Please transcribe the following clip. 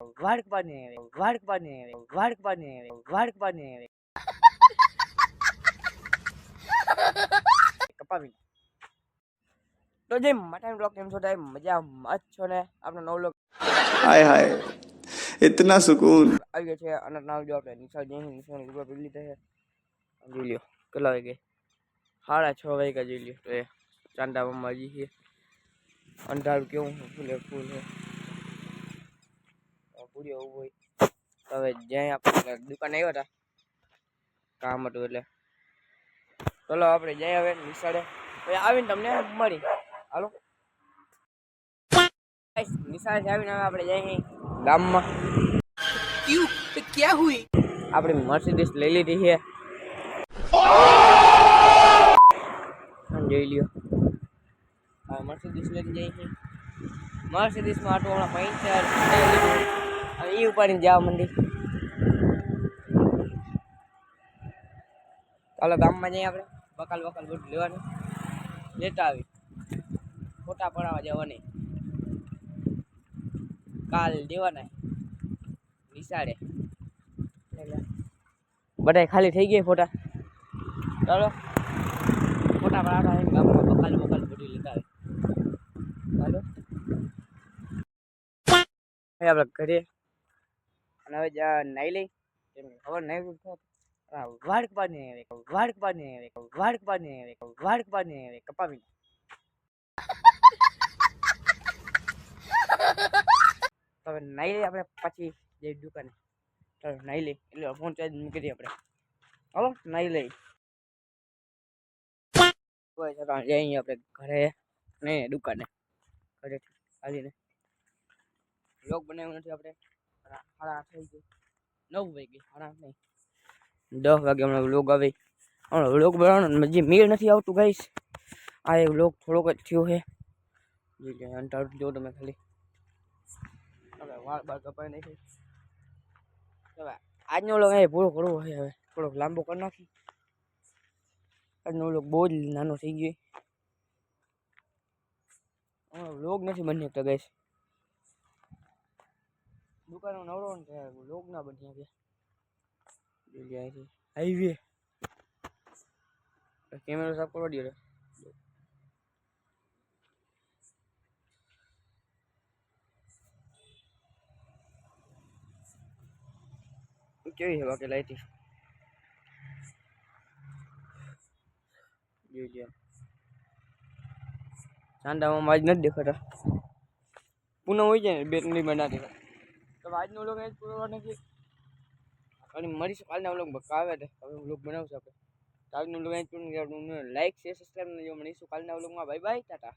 વાડક પાણી વાડક પાણી વાડક પાણી વાડક પાણી કપાવી તો જે મટન બ્લોક કેમ છો ટાઈમ મજા મત છો ને? આપણો નવ લોક હાય હાય. ઇતના સુકૂન. આવી ગયો છે અને નાવ જો આપણે નિશાળ જઈ નિશાળ ઉપર પી લીધા છે. લ્યો કેટલા વાગે? હાડા છ વાગ્યા જોઈ તો એ ચાંદા મમ્મા જી છે. અંધારું કેવું ફૂલે ફૂલ. છે પૂર્યો ઊભો હવે જ્યાં આપણે દુકાન આવ્યા હતા કામ હતું એટલે. ચલો આપણે જઈએ હવે નિશાળે. આવીને તમને મળી. હાલો. નિશાળે આવીને હવે આપણે જઈએ ગામમાં. ક્યાં હુઈ આપણે મર્સિડીસ લઈ લીધી છે. જોઈ લ્યો. મર્સિડીસ લઈને જઈએ મર્સિડીસમાં આટો હમણાં પૈસા એ ઉપાડીને જવા માંડી. ચાલો ગામમાં જઈએ આપણે. બકાલ બકાલ બધું લેવાનું. લેતા આવી ફોટા પડાવવા જવાની. કાલ દેવાના. નિશાળે. બધા ખાલી થઈ ગયા ફોટા. ચાલો. ફોટા પડાવતા ગામમાં બકાલ બકાલ બધું લેતા આવે ચાલો. આપણે ઘરે અને હવે નાઈ લઈ. ખબર નહીં વાડક પાડને વાડક પાડને વાડક પાડને વાડક આવે કપાવી હવે નાઈ લઈ આપણે પછી જઈ દુકાને. ચાલો, નાઈ લઈ. એટલે ફોન ચાર્જ મૂકી દઈએ આપણે. હલો, નાઈ લઈ. છતાં જઈએ આપણે ઘરે નહીં દુકાને. ઘરે આવીને લોક બનાવ્યો નથી આપણે. સાડા થઈ ગઈ. નવ વાગે સાડા આઠ નહીં. દસ વાગે હમણાં વ્લોગ આવે. હમણાં વ્લોગ બનાવવાનો જે મેળ નથી આવતું ગાઈશ આ એક લોગ થોડોક જ થયો છે. જે કે જો તમે ખાલી. હવે વાળ બાળ કપાઈ નાખી. હવે આજનો લોક એ પૂરો કરવો છે હવે. થોડોક લાંબો કરી નાખી. આજનો લોક બહુ જ નાનો થઈ ગયો હમણાં લોગ નથી બની શકતા ગાઈશ દુકાનો નવરો ને લોગ ના બની ગયા. હાઈવે કેમેરો સાફ કરવા દે કેવી છે બાકી લાઈટી જોઈ ચાંદામાં આજ નથી દેખાતા. પૂનમ હોય છે ને બે ત્રણ દિવસ ના દેખાય તો આજનો એ આજ પૂરો નથી અને મળીશું કાલના વ્લોગમાં કાવે છે હવે વ્લોગ બનાવશું આપણે. આજનો વ્લોગ આજ પૂરો લાઈક શેર સબસ્ક્રાઈબ જો મળીશું કાલના વ્લોગમાં બાય બાય ટાટા.